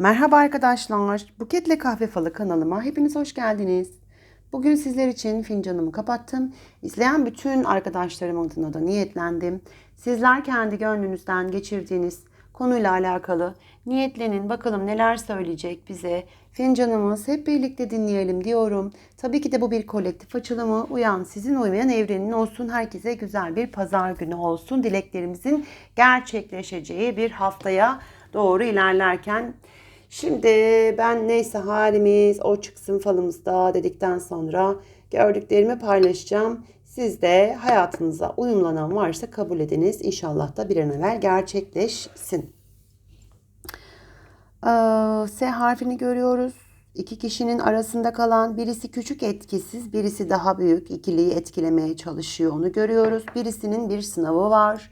Merhaba arkadaşlar. Buketle Kahve Falı kanalıma hepiniz hoş geldiniz. Bugün sizler için fincanımı kapattım. İzleyen bütün arkadaşlarım adına da niyetlendim. Sizler kendi gönlünüzden geçirdiğiniz konuyla alakalı niyetlenin bakalım neler söyleyecek bize. Fincanımız hep birlikte dinleyelim diyorum. Tabii ki de bu bir kolektif açılımı. Uyan sizin uymayan evrenin olsun. Herkese güzel bir pazar günü olsun. Dileklerimizin gerçekleşeceği bir haftaya doğru ilerlerken Şimdi ben neyse halimiz o çıksın falımızda dedikten sonra gördüklerimi paylaşacağım. Siz de hayatınıza uyumlanan varsa kabul ediniz. İnşallah da bir an evvel gerçekleşsin. Ee, S harfini görüyoruz. İki kişinin arasında kalan birisi küçük etkisiz, birisi daha büyük ikiliyi etkilemeye çalışıyor onu görüyoruz. Birisinin bir sınavı var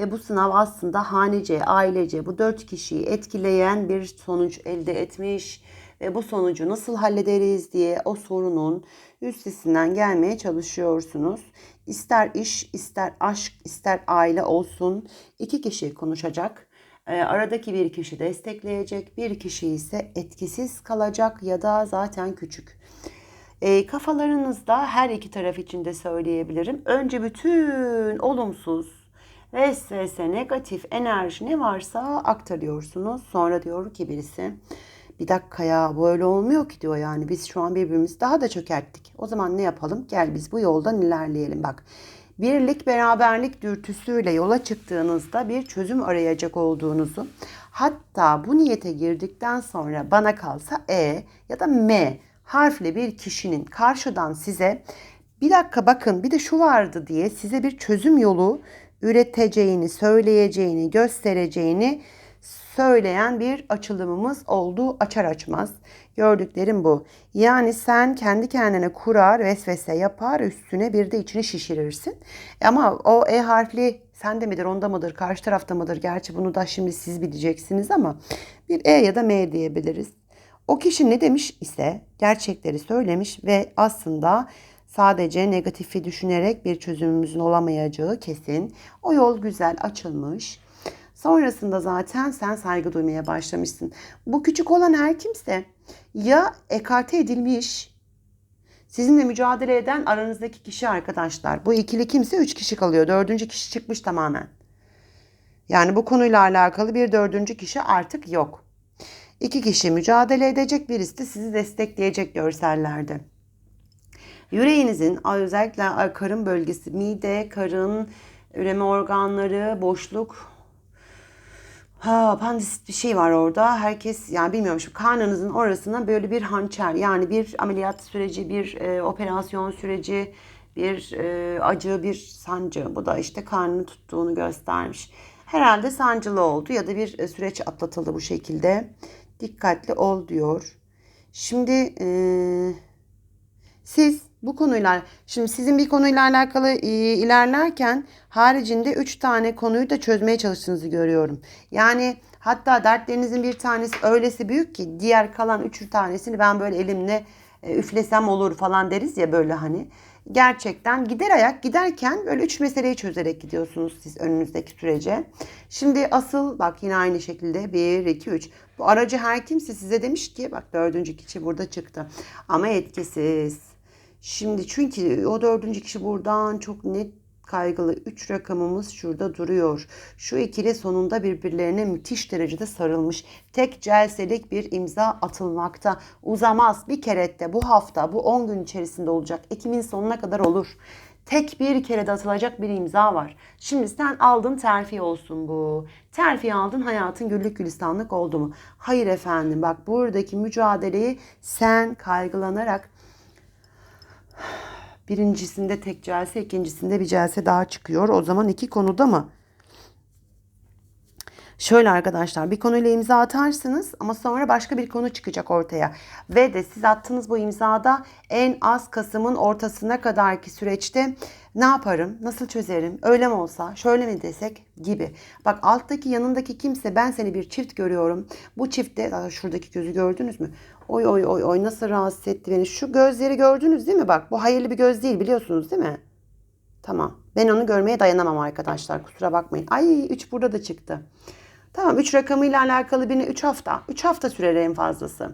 ve bu sınav aslında hanece, ailece bu dört kişiyi etkileyen bir sonuç elde etmiş ve bu sonucu nasıl hallederiz diye o sorunun üstesinden gelmeye çalışıyorsunuz. İster iş, ister aşk, ister aile olsun iki kişi konuşacak. E, aradaki bir kişi destekleyecek, bir kişi ise etkisiz kalacak ya da zaten küçük. E, kafalarınızda her iki taraf için de söyleyebilirim. Önce bütün olumsuz, vesvese, negatif enerji ne varsa aktarıyorsunuz. Sonra diyor ki birisi bir dakika ya bu öyle olmuyor ki diyor yani biz şu an birbirimizi daha da çökerttik. O zaman ne yapalım? Gel biz bu yoldan ilerleyelim bak. Birlik beraberlik dürtüsüyle yola çıktığınızda bir çözüm arayacak olduğunuzu hatta bu niyete girdikten sonra bana kalsa E ya da M harfli bir kişinin karşıdan size bir dakika bakın bir de şu vardı diye size bir çözüm yolu üreteceğini, söyleyeceğini, göstereceğini söyleyen bir açılımımız oldu açar açmaz. Gördüklerim bu. Yani sen kendi kendine kurar, vesvese yapar, üstüne bir de içini şişirirsin. Ama o E harfli sende midir, onda mıdır, karşı tarafta mıdır? Gerçi bunu da şimdi siz bileceksiniz ama bir E ya da M diyebiliriz. O kişi ne demiş ise gerçekleri söylemiş ve aslında Sadece negatifi düşünerek bir çözümümüzün olamayacağı kesin. O yol güzel açılmış. Sonrasında zaten sen saygı duymaya başlamışsın. Bu küçük olan her kimse ya ekarte edilmiş, sizinle mücadele eden aranızdaki kişi arkadaşlar. Bu ikili kimse üç kişi kalıyor. Dördüncü kişi çıkmış tamamen. Yani bu konuyla alakalı bir dördüncü kişi artık yok. İki kişi mücadele edecek, birisi de sizi destekleyecek görsellerde. Yüreğinizin özellikle karın bölgesi, mide, karın, üreme organları, boşluk, Ha, pandisit bir şey var orada. Herkes yani bilmiyorum şu karnınızın orasına böyle bir hançer yani bir ameliyat süreci, bir e, operasyon süreci, bir e, acı, bir sancı. Bu da işte karnını tuttuğunu göstermiş. Herhalde sancılı oldu ya da bir e, süreç atlatıldı bu şekilde. Dikkatli ol diyor. Şimdi e, siz bu konuyla şimdi sizin bir konuyla alakalı e, ilerlerken haricinde 3 tane konuyu da çözmeye çalıştığınızı görüyorum. Yani hatta dertlerinizin bir tanesi öylesi büyük ki diğer kalan 3 tanesini ben böyle elimle e, üflesem olur falan deriz ya böyle hani. Gerçekten gider ayak giderken böyle üç meseleyi çözerek gidiyorsunuz siz önünüzdeki sürece. Şimdi asıl bak yine aynı şekilde 1, 2, 3. Bu aracı her kimse size demiş ki bak dördüncü kişi burada çıktı. Ama etkisiz. Şimdi çünkü o dördüncü kişi buradan çok net kaygılı 3 rakamımız şurada duruyor. Şu ikili sonunda birbirlerine müthiş derecede sarılmış. Tek celselik bir imza atılmakta. Uzamaz bir kerette bu hafta bu 10 gün içerisinde olacak. Ekim'in sonuna kadar olur. Tek bir kere de atılacak bir imza var. Şimdi sen aldın terfi olsun bu. Terfi aldın hayatın güllük gülistanlık oldu mu? Hayır efendim bak buradaki mücadeleyi sen kaygılanarak Birincisinde tek celse, ikincisinde bir celse daha çıkıyor. O zaman iki konuda mı? Şöyle arkadaşlar bir konuyla imza atarsınız ama sonra başka bir konu çıkacak ortaya. Ve de siz attığınız bu imzada en az Kasım'ın ortasına kadarki süreçte ne yaparım, nasıl çözerim, öyle mi olsa, şöyle mi desek gibi. Bak alttaki yanındaki kimse ben seni bir çift görüyorum. Bu çiftte şuradaki gözü gördünüz mü? Oy oy oy oy nasıl rahatsız etti beni. Şu gözleri gördünüz değil mi? Bak bu hayırlı bir göz değil biliyorsunuz değil mi? Tamam. Ben onu görmeye dayanamam arkadaşlar. Kusura bakmayın. Ay 3 burada da çıktı. Tamam 3 rakamıyla alakalı birine 3 hafta. 3 hafta sürer en fazlası.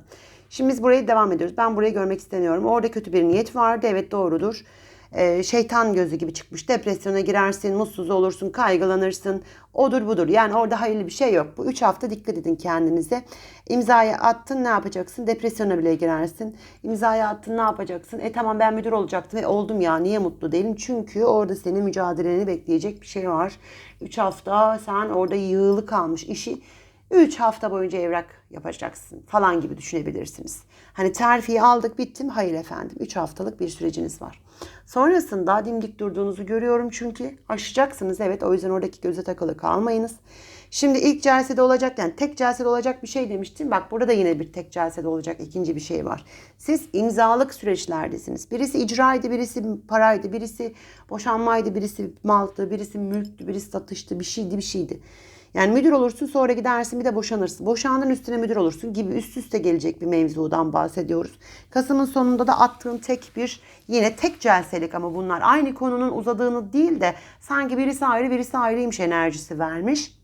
Şimdi biz burayı devam ediyoruz. Ben burayı görmek istemiyorum. Orada kötü bir niyet vardı. Evet doğrudur. Ee, şeytan gözü gibi çıkmış. Depresyona girersin, mutsuz olursun, kaygılanırsın. Odur budur. Yani orada hayırlı bir şey yok. Bu 3 hafta dikkat edin kendinize. İmzayı attın ne yapacaksın? Depresyona bile girersin. İmzayı attın ne yapacaksın? E tamam ben müdür olacaktım ve oldum ya niye mutlu değilim? Çünkü orada senin mücadeleni bekleyecek bir şey var. 3 hafta sen orada yığılı kalmış işi 3 hafta boyunca evrak yapacaksın falan gibi düşünebilirsiniz. Hani terfiyi aldık bittim. Hayır efendim 3 haftalık bir süreciniz var. Sonrasında dimdik durduğunuzu görüyorum çünkü aşacaksınız. Evet o yüzden oradaki göze takılı kalmayınız. Şimdi ilk celsede olacak yani tek celsede olacak bir şey demiştim. Bak burada da yine bir tek celsede olacak ikinci bir şey var. Siz imzalık süreçlerdesiniz. Birisi icraydı, birisi paraydı, birisi boşanmaydı, birisi maltı, birisi mülktü, birisi satıştı, bir şeydi, bir şeydi. Yani müdür olursun sonra gidersin bir de boşanırsın. Boşandın üstüne müdür olursun gibi üst üste gelecek bir mevzudan bahsediyoruz. Kasım'ın sonunda da attığın tek bir yine tek celselik ama bunlar aynı konunun uzadığını değil de sanki birisi ayrı birisi ayrıymış enerjisi vermiş.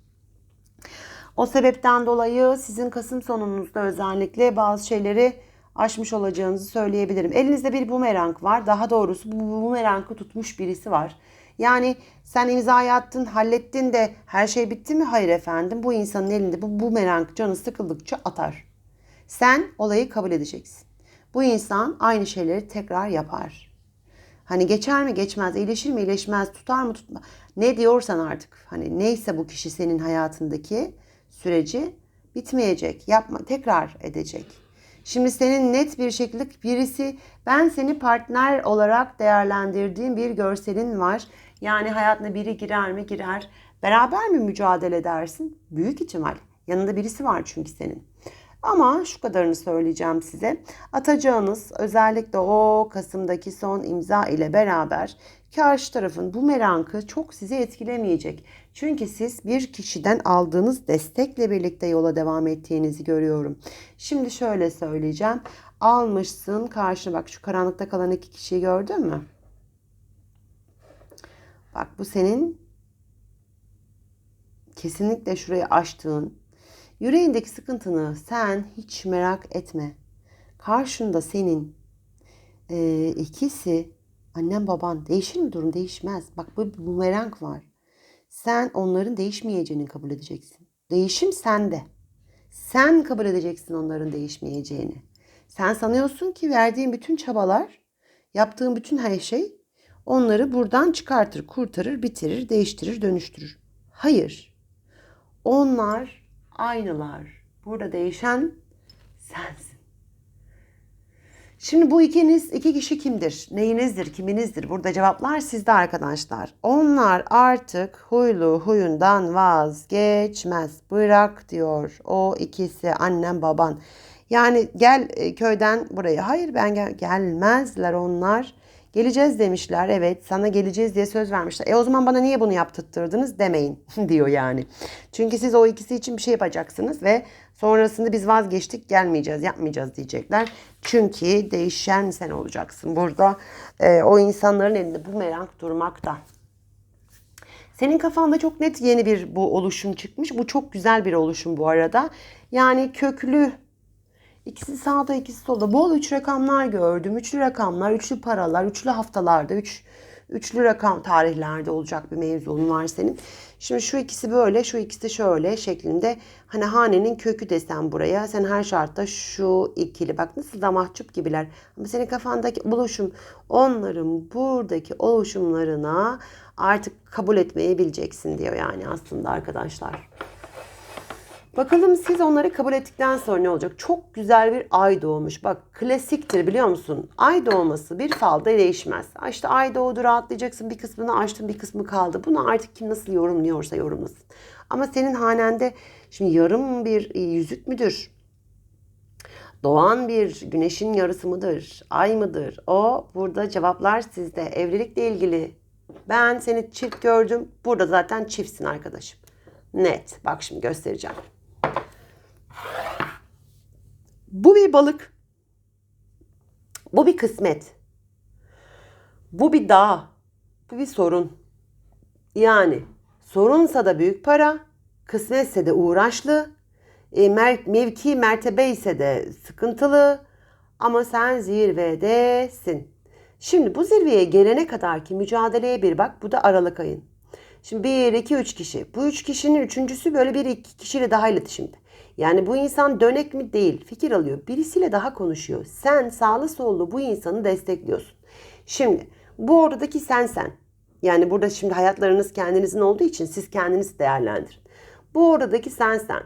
O sebepten dolayı sizin Kasım sonunuzda özellikle bazı şeyleri aşmış olacağınızı söyleyebilirim. Elinizde bir bumerang var. Daha doğrusu bu bumerangı tutmuş birisi var. Yani sen imzayı attın, hallettin de her şey bitti mi? Hayır efendim. Bu insanın elinde bu bumerang canı sıkıldıkça atar. Sen olayı kabul edeceksin. Bu insan aynı şeyleri tekrar yapar. Hani geçer mi geçmez, iyileşir mi iyileşmez, tutar mı tutmaz. Ne diyorsan artık hani neyse bu kişi senin hayatındaki süreci bitmeyecek. Yapma, tekrar edecek. Şimdi senin net bir şekilde birisi ben seni partner olarak değerlendirdiğim bir görselin var. Yani hayatına biri girer mi girer. Beraber mi mücadele edersin? Büyük ihtimal. Yanında birisi var çünkü senin. Ama şu kadarını söyleyeceğim size. Atacağınız özellikle o Kasım'daki son imza ile beraber karşı tarafın bu merakı çok sizi etkilemeyecek. Çünkü siz bir kişiden aldığınız destekle birlikte yola devam ettiğinizi görüyorum. Şimdi şöyle söyleyeceğim. Almışsın karşına bak şu karanlıkta kalan iki kişiyi gördün mü? Bak bu senin kesinlikle şurayı açtığın yüreğindeki sıkıntını sen hiç merak etme. Karşında senin e, ikisi annen baban değişir mi durum değişmez. Bak bu bumerang var. Sen onların değişmeyeceğini kabul edeceksin. Değişim sende. Sen kabul edeceksin onların değişmeyeceğini. Sen sanıyorsun ki verdiğin bütün çabalar, yaptığın bütün her şey onları buradan çıkartır, kurtarır, bitirir, değiştirir, dönüştürür. Hayır. Onlar aynılar. Burada değişen sensin. Şimdi bu ikiniz, iki kişi kimdir? Neyinizdir, kiminizdir? Burada cevaplar sizde arkadaşlar. Onlar artık huylu huyundan vazgeçmez. Bırak diyor o ikisi annem baban. Yani gel e, köyden buraya. Hayır ben gel gelmezler onlar. Geleceğiz demişler. Evet sana geleceğiz diye söz vermişler. E o zaman bana niye bunu yaptırttırdınız demeyin diyor yani. Çünkü siz o ikisi için bir şey yapacaksınız ve sonrasında biz vazgeçtik gelmeyeceğiz yapmayacağız diyecekler. Çünkü değişen sen olacaksın. Burada e, o insanların elinde bu merak durmakta. Senin kafanda çok net yeni bir bu oluşum çıkmış. Bu çok güzel bir oluşum bu arada. Yani köklü İkisi sağda ikisi solda. Bol üç rakamlar gördüm. Üçlü rakamlar, üçlü paralar, üçlü haftalarda, üç, üçlü rakam tarihlerde olacak bir mevzun var senin. Şimdi şu ikisi böyle, şu ikisi şöyle şeklinde. Hani hanenin kökü desem buraya. Sen her şartta şu ikili. Bak nasıl da mahcup gibiler. Ama senin kafandaki oluşum onların buradaki oluşumlarına artık kabul etmeyi bileceksin diyor yani aslında arkadaşlar. Bakalım siz onları kabul ettikten sonra ne olacak? Çok güzel bir ay doğmuş. Bak klasiktir biliyor musun? Ay doğması bir falda değişmez. İşte ay doğdu rahatlayacaksın bir kısmını açtın bir kısmı kaldı. Bunu artık kim nasıl yorumluyorsa yorumlasın. Ama senin hanende şimdi yarım bir yüzük müdür? Doğan bir güneşin yarısı mıdır? Ay mıdır? O burada cevaplar sizde. Evlilikle ilgili ben seni çift gördüm. Burada zaten çiftsin arkadaşım. Net. Bak şimdi göstereceğim. Bu bir balık. Bu bir kısmet. Bu bir dağ. Bu bir sorun. Yani sorunsa da büyük para, kısmetse de uğraşlı, e, mer- mevki mertebe ise de sıkıntılı ama sen zirvedesin. Şimdi bu zirveye gelene kadar ki mücadeleye bir bak. Bu da Aralık ayın. Şimdi 1, 2, 3 kişi. Bu üç kişinin üçüncüsü böyle bir iki kişiyle daha iletişimde. Yani bu insan dönek mi değil fikir alıyor. Birisiyle daha konuşuyor. Sen sağlı sollu bu insanı destekliyorsun. Şimdi bu oradaki sen sen. Yani burada şimdi hayatlarınız kendinizin olduğu için siz kendiniz değerlendirin. Bu oradaki sen sen.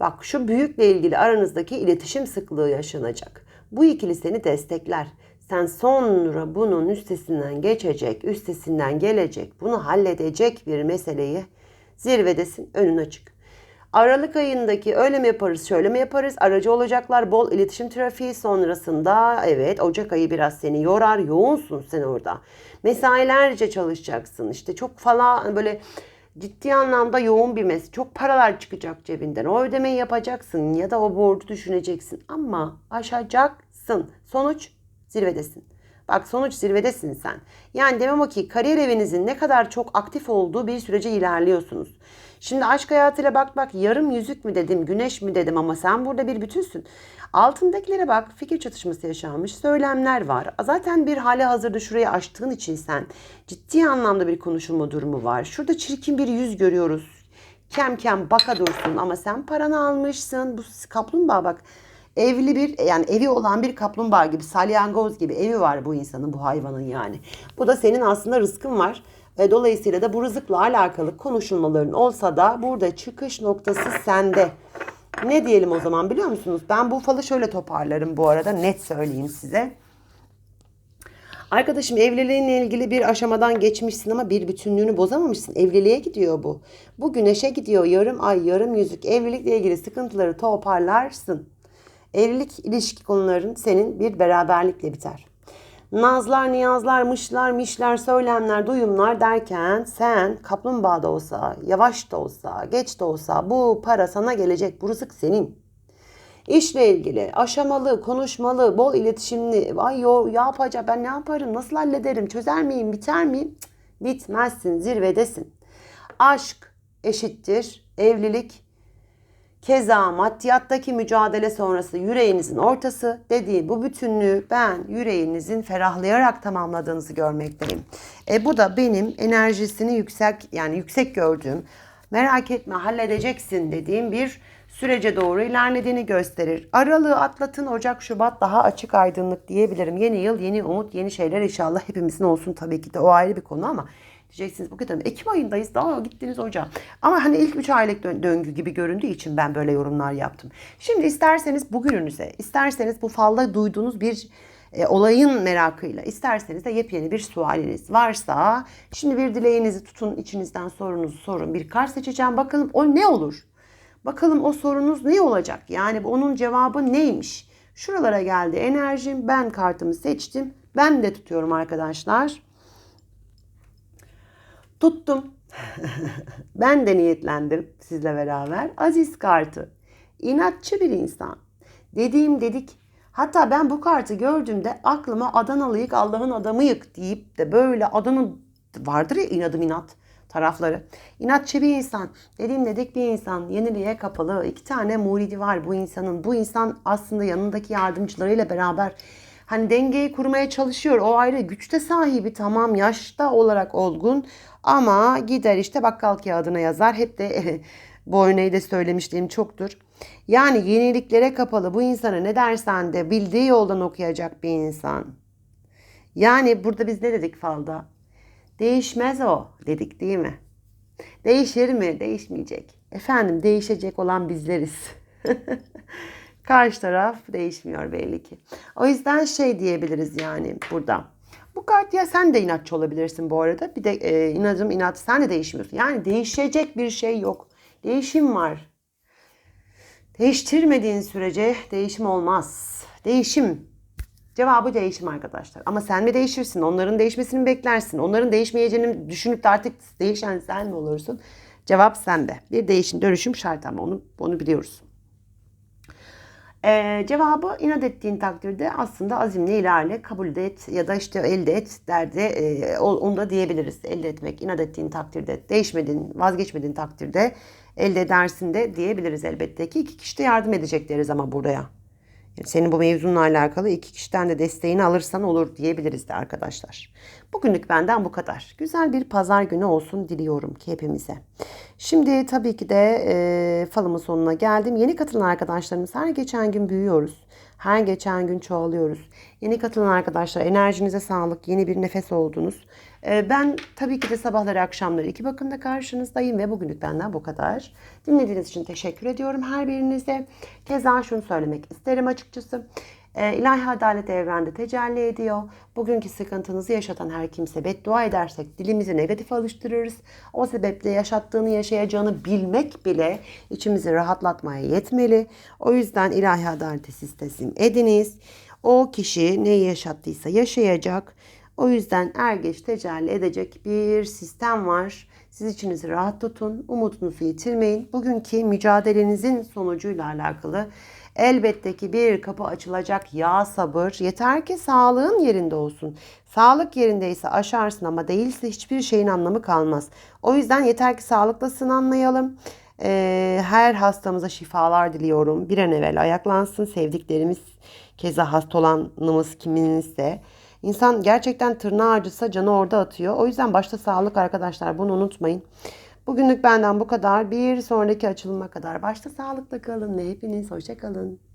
Bak şu büyükle ilgili aranızdaki iletişim sıklığı yaşanacak. Bu ikili seni destekler. Sen sonra bunun üstesinden geçecek, üstesinden gelecek, bunu halledecek bir meseleyi zirvedesin, önün açık. Aralık ayındaki öyle mi yaparız, şöyle mi yaparız? Aracı olacaklar, bol iletişim trafiği sonrasında evet Ocak ayı biraz seni yorar, yoğunsun sen orada. Mesailerce çalışacaksın. İşte çok falan böyle ciddi anlamda yoğun bir mes. Çok paralar çıkacak cebinden. O ödemeyi yapacaksın ya da o borcu düşüneceksin ama aşacaksın. Sonuç zirvedesin. Bak sonuç zirvedesin sen. Yani demem o ki kariyer evinizin ne kadar çok aktif olduğu bir sürece ilerliyorsunuz. Şimdi aşk hayatıyla bak bak yarım yüzük mü dedim, güneş mi dedim ama sen burada bir bütünsün. Altındakilere bak fikir çatışması yaşanmış, söylemler var. Zaten bir hali hazırda şurayı açtığın için sen ciddi anlamda bir konuşulma durumu var. Şurada çirkin bir yüz görüyoruz. Kem kem baka dursun ama sen paranı almışsın. Bu kaplumbağa bak evli bir yani evi olan bir kaplumbağa gibi salyangoz gibi evi var bu insanın bu hayvanın yani. Bu da senin aslında rızkın var. Ve dolayısıyla da bu rızıkla alakalı konuşulmaların olsa da burada çıkış noktası sende. Ne diyelim o zaman biliyor musunuz? Ben bu falı şöyle toparlarım bu arada net söyleyeyim size. Arkadaşım evliliğinle ilgili bir aşamadan geçmişsin ama bir bütünlüğünü bozamamışsın. Evliliğe gidiyor bu. Bu güneşe gidiyor yarım ay yarım yüzük evlilikle ilgili sıkıntıları toparlarsın. Evlilik ilişki konuların senin bir beraberlikle biter. Nazlar, niyazlar, mışlar, mişler, söylemler, duyumlar derken sen kaplumbağa da olsa, yavaş da olsa, geç de olsa bu para sana gelecek. Bu rızık senin. İşle ilgili aşamalı, konuşmalı, bol iletişimli. Ay yo ya yapacağım ben ne yaparım, nasıl hallederim, çözer miyim, biter miyim? Cık, bitmezsin, zirvedesin. Aşk eşittir evlilik Keza maddiyattaki mücadele sonrası yüreğinizin ortası dediği bu bütünlüğü ben yüreğinizin ferahlayarak tamamladığınızı görmekteyim. E bu da benim enerjisini yüksek yani yüksek gördüğüm merak etme halledeceksin dediğim bir sürece doğru ilerlediğini gösterir. Aralığı atlatın Ocak Şubat daha açık aydınlık diyebilirim. Yeni yıl yeni umut yeni şeyler inşallah hepimizin olsun tabii ki de o ayrı bir konu ama Diyeceksiniz bu kadar. Ekim ayındayız daha gittiniz ocağa. Ama hani ilk 3 aylık döngü gibi göründüğü için ben böyle yorumlar yaptım. Şimdi isterseniz bugününüze, isterseniz bu falda duyduğunuz bir e, olayın merakıyla, isterseniz de yepyeni bir sualiniz varsa şimdi bir dileğinizi tutun, içinizden sorunuzu sorun. Bir kart seçeceğim. Bakalım o ne olur? Bakalım o sorunuz ne olacak? Yani onun cevabı neymiş? Şuralara geldi enerjim. Ben kartımı seçtim. Ben de tutuyorum arkadaşlar. Tuttum. ben de niyetlendim sizle beraber. Aziz kartı. İnatçı bir insan. Dediğim dedik. Hatta ben bu kartı gördüğümde aklıma Adanalıyık Allah'ın adamıyık deyip de böyle Adana vardır ya inadım inat tarafları. İnatçı bir insan, dediğim dedik bir insan, yeniliğe kapalı. iki tane muridi var bu insanın. Bu insan aslında yanındaki yardımcılarıyla beraber hani dengeyi kurmaya çalışıyor. O ayrı güçte sahibi tamam yaşta olarak olgun ama gider işte bakkal kağıdına yazar. Hep de bu örneği de söylemişliğim çoktur. Yani yeniliklere kapalı bu insana ne dersen de bildiği yoldan okuyacak bir insan. Yani burada biz ne dedik falda? Değişmez o dedik değil mi? Değişir mi? Değişmeyecek. Efendim değişecek olan bizleriz. Karşı taraf değişmiyor belli ki. O yüzden şey diyebiliriz yani burada. Bu kart ya sen de inatçı olabilirsin bu arada. Bir de e, inadım inat sen de değişmiyorsun. Yani değişecek bir şey yok. Değişim var. Değiştirmediğin sürece değişim olmaz. Değişim. Cevabı değişim arkadaşlar. Ama sen mi değişirsin? Onların değişmesini beklersin? Onların değişmeyeceğini düşünüp de artık değişen sen mi olursun? Cevap sende. Bir değişim, dönüşüm şart ama onu, onu biliyoruz. Ee, cevabı inat ettiğin takdirde aslında azimle ilerle, kabul et ya da işte elde et derdi. E, onu da diyebiliriz. Elde etmek, inat ettiğin takdirde, değişmediğin, vazgeçmediğin takdirde elde edersin de diyebiliriz elbette ki. iki kişi de yardım edecek deriz ama buraya. Yani senin bu mevzunla alakalı iki kişiden de desteğini alırsan olur diyebiliriz de arkadaşlar. Bugünlük benden bu kadar. Güzel bir pazar günü olsun diliyorum ki hepimize. Şimdi tabii ki de e, falımın sonuna geldim. Yeni katılan arkadaşlarımız her geçen gün büyüyoruz. Her geçen gün çoğalıyoruz. Yeni katılan arkadaşlar enerjinize sağlık, yeni bir nefes oldunuz. E, ben tabii ki de sabahları akşamları iki bakımda karşınızdayım ve bugünlük benden bu kadar. Dinlediğiniz için teşekkür ediyorum her birinize. Keza şunu söylemek isterim açıkçası. E, ilahi adalet evrende tecelli ediyor. Bugünkü sıkıntınızı yaşatan her kimse beddua edersek dilimizi negatif alıştırırız. O sebeple yaşattığını yaşayacağını bilmek bile içimizi rahatlatmaya yetmeli. O yüzden ilahi adaleti siz teslim ediniz. O kişi neyi yaşattıysa yaşayacak. O yüzden er geç tecelli edecek bir sistem var. Siz içinizi rahat tutun, umudunuzu yitirmeyin. Bugünkü mücadelenizin sonucuyla alakalı elbette ki bir kapı açılacak ya sabır. Yeter ki sağlığın yerinde olsun. Sağlık yerindeyse aşarsın ama değilse hiçbir şeyin anlamı kalmaz. O yüzden yeter ki sağlıklasın anlayalım. Ee, her hastamıza şifalar diliyorum. Bir an evvel ayaklansın sevdiklerimiz keza hasta olanımız kiminizse. İnsan gerçekten tırnağı acısa canı orada atıyor. O yüzden başta sağlık arkadaşlar bunu unutmayın. Bugünlük benden bu kadar. Bir sonraki açılıma kadar başta sağlıkla kalın ve hepiniz hoşça kalın.